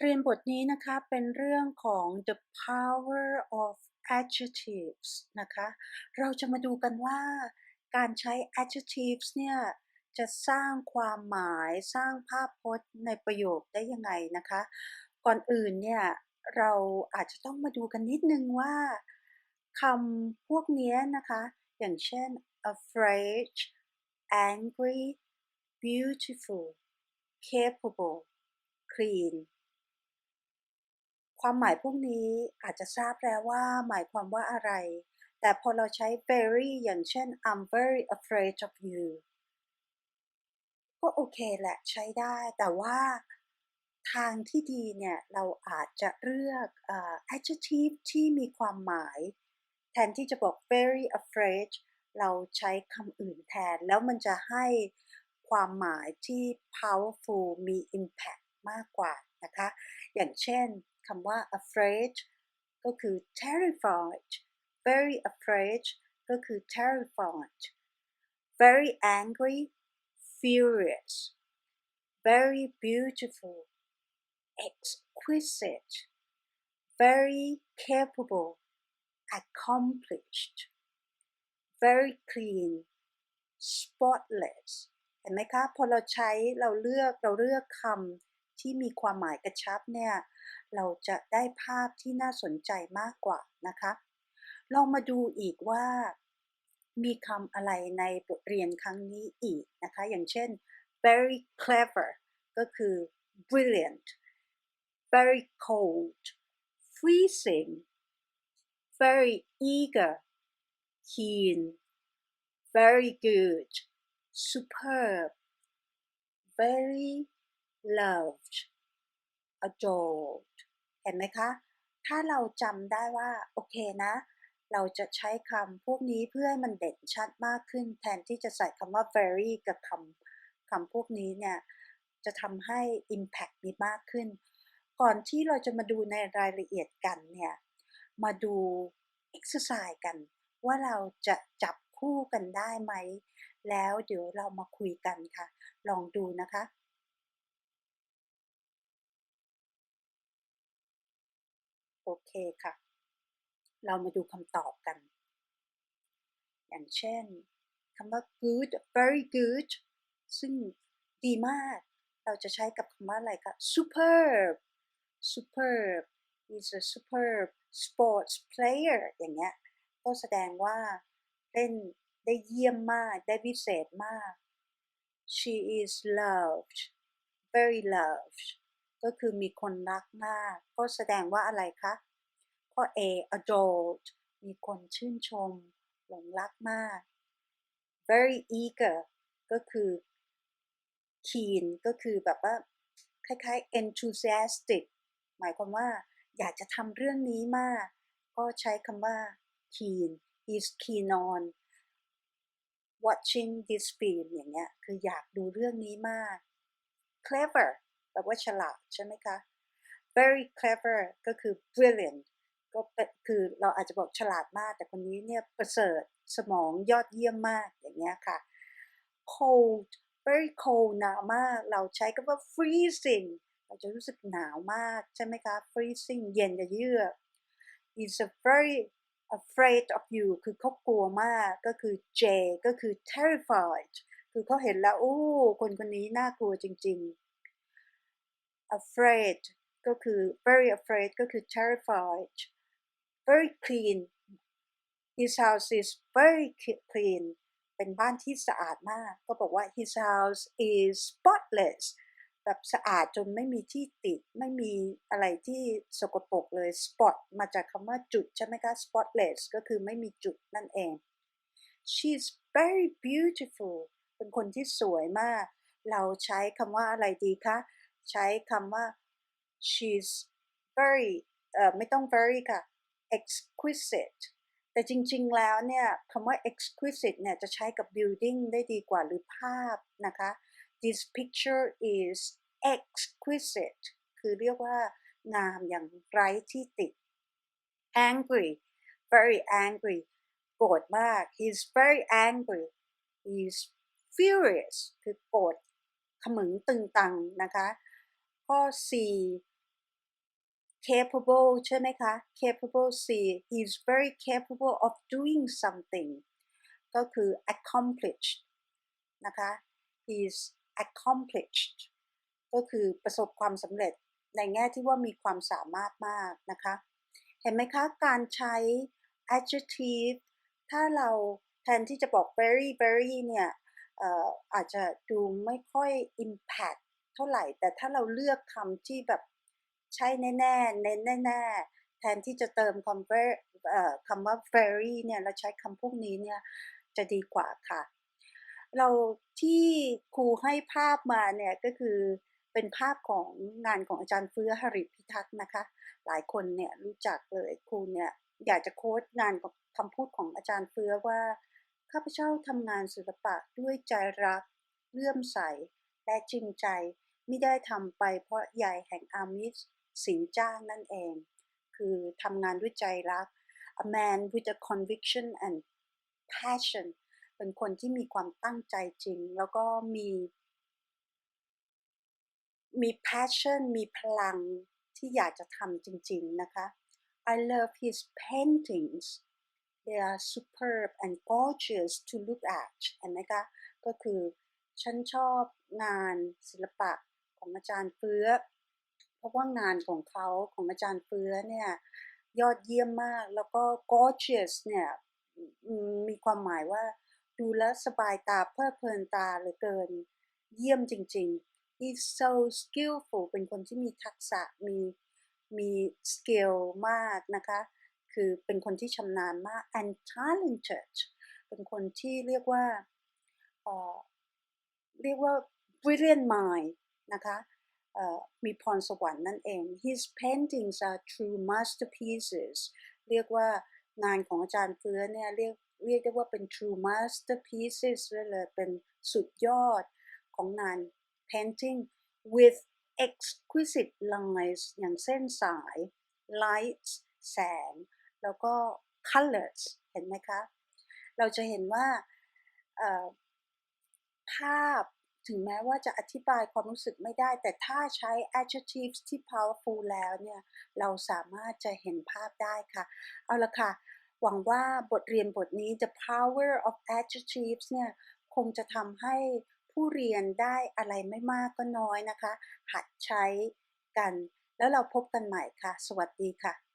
เรียนบทนี้นะคะเป็นเรื่องของ the power of adjectives นะคะ เราจะมาดูกันว่าการใช้ adjectives เนี่ยจะสร้างความหมายสร้างภาพพจน์ในประโยคได้ยังไงนะคะ ก่อนอื่นเนี่ยเราอาจจะต้องมาดูกันนิดนึงว่าคำพวกนี้นะคะ อย่างเช่น afraid angry beautiful capable clean ความหมายพวกนี้อาจจะทราบแล้วว่าหมายความว่าอะไร แต่พอเราใช้ very อย่างเช่น I'm very afraid of you ก็โอเคแหละใช้ได้ แต่ว่าทางที่ดีเนี่ย เราอาจจะเลือก uh, adjective ที่มีความหมาย แทนที่จะบอก very afraid เราใช้คำอื่นแทน แล้วมันจะให้ความหมายที่ powerful มี impact มากกว่านะคะ อย่างเช่น คำว่า afraid ก็คือ terrified very afraid ก็คือ terrified very angry furious very beautiful exquisite very capable accomplished very clean spotless เห็นไหมคะ พอเราใช้เราเลือกเราเลือกคำ ที่มีความหมายกระชับเนี่ย เราจะได้ภาพที่น่าสนใจมากกว่านะคะ ลองมาดูอีกว่า มีคำอะไรในบทเรียนครั้งนี้อีกนะคะ อย่างเช่น very clever ก็คือ brilliant very cold freezing very eager keen very good superb very loved adored เห็นไหมคะ ถ้าเราจำได้ว่า โอเคนะ เราจะใช้คำพวกนี้เพื่อให้มันเด่นชัดมากขึ้น แทนที่จะใส่คำว่า very กับคำคำพวกนี้เนี่ย จะทำให้ impact มีมากขึ้น ก่อนที่เราจะมาดูในรายละเอียดกันเนี่ย มาดู exercise กัน ว่าเราจะจับคู่กันได้ไหม แล้วเดี๋ยวเรามาคุยกันค่ะ ลองดูนะคะ โอเคค่ะ เรามาดูคำตอบกัน อย่างเช่นคำว่า good very good ซึ่งดีมาก เราจะใช้กับคำว่าอะไรคะ superb superb is a superb sports player อย่างเงี้ย ก็แสดงว่าเล่นได้เยี่ยมมาก ได้พิเศษมาก she is loved very loved ก็คือมีคนรักมาก ก็แสดงว่าอะไรคะ ข้อ A adored มีคนชื่นชม หลงรักมาก very eager ก็คือ keen ก็คือแบบว่า คล้ายๆ enthusiastic หมายความว่าอยากจะทำเรื่องนี้มาก ก็ใช้คำว่า keen is keen on watching this film อย่างเงี้ย คืออยากดูเรื่องนี้มาก clever ลว่าฉลาดใช่ไหมคะ very clever ก็คือ brilliant ก็คือเราอาจจะบอกฉลาดมาก แต่คนนี้เนี่ยประเสริฐสมองยอดเยี่ยมมากอย่างเงี้ยค่ะ cold very cold หนาวมาก เราใช้คำว่า freezing เราจะรู้สึกหนาวมากใช่ไหมคะ freezing เย็นจะเยือก is a very afraid of you คือเขากลัวมากก็คือ J ก็คือ terrified คือเขาเห็นแล้ว โอ้ คนคนนี้น่ากลัวจริง ๆ afraid ก็คือ very afraid ก็คือ terrified very clean his house is very clean เป็นบ้านที่สะอาดมาก ก็บอกว่า his house is spotless แบบสะอาดจนไม่มีที่ติด ไม่มีอะไรที่สกปรกเลย spot มาจากคำว่าจุดใช่ไหมคะ spotless ก็คือไม่มีจุดนั่นเอง she's very beautiful เป็นคนที่สวยมาก เราใช้คำว่าอะไรดีคะ ใช้คำว่า she's very เอ่อไม่ต้อง very ค่ะ exquisite แต่จริงๆ แล้วเนี่ยคำว่า exquisite เนี่ยจะใช้กับ building ได้ดีกว่าหรือภาพนะคะ this picture is exquisite คือเรียกว่างามอย่างไร้ที่ติด angry very angry โกรธมาก he's very angry he's furious คือโกรธขมึงตึงตังนะคะ ข้อ C capable ใช่ไหมคะ capable C he is very capable of doing something ก็คือ accomplished นะคะ he is accomplished ก็คือประสบความสำเร็จในแง่ที่ว่ามีความสามารถมากนะคะ เห็นไหมคะ การใช้ adjective ถ้าเราแทนที่จะบอก very very เนี่ยเอ่ออาจจะดูไม่ค่อย impact เท่าไหร่ แต่ถ้าเราเลือกคำที่แบบใช่แน่ๆเน้นแน่ๆแทนที่จะเติมคำเอ่อคำว่า very เนี่ยเราใช้คำพวกนี้เนี่ยจะดีกว่าค่ะ เราที่ครูให้ภาพมาเนี่ยก็คือเป็นภาพของงานของอาจารย์เฟื้อหริพิทักษ์นะคะ หลายคนเนี่ยรู้จักเลยครูเนี่ยอยากจะโค้ดงานกับคำพูดของอาจารย์เฟื้อว่าข้าพเจ้าทำงานศิลปะด้วยใจรักเลื่อมใสและจริงใจ ไม่ได้ทำไปเพราะใหญ่แห่งอามิสสินจ้างนั่นเอง คือทำงานด้วยใจรัก a man with a conviction and passion เป็นคนที่มีความตั้งใจจริง แล้วก็มีมี passion มีพลังที่อยากจะทำจริง ๆ นะคะ I love his paintings they are superb and gorgeous to look at นไหมคะก็คือฉันชอบงานศิลปะ ของอาจารย์เฟื้อ เพราะว่างานของเขาของอาจารย์เฟื้อเนี่ยยอดเยี่ยมมากแล้วก็ gorgeous เนี่ยมีความหมายว่าดูแลสบายตาเพลิดเพลินตาเหลือเกิน เยี่ยมจริงๆ he's so skillful เป็นคนที่มีทักษะมีมี skill มากนะคะ คือเป็นคนที่ชำนาญมาก and talented เป็นคนที่เรียกว่าเอ่อเรียกว่า brilliant mind นะคะมีพรสวรรค์นั่นเอง his paintings are true masterpieces เรียกว่างานของอาจารย์เฟื้อเนี่ยเรียกเรียกได้ว่าเป็น true masterpieces เลยเลยเป็นสุดยอดของงาน painting with exquisite lines อย่างเส้นสาย lights แสง แล้วก็ colors เห็นไหมคะ เราจะเห็นว่าภาพ ถึงแม้ว่าจะอธิบายความรู้สึกไม่ได้ แต่ถ้าใช้ adjectives ที่ powerful แล้วเนี่ยเราสามารถจะเห็นภาพได้ค่ะ เอาละค่ะ หวังว่าบทเรียนบทนี้ The Power of Adjectives เนี่ยคงจะทำให้ผู้เรียนได้อะไรไม่มากก็น้อยนะคะ หัดใช้กัน แล้วเราพบกันใหม่ค่ะ สวัสดีค่ะ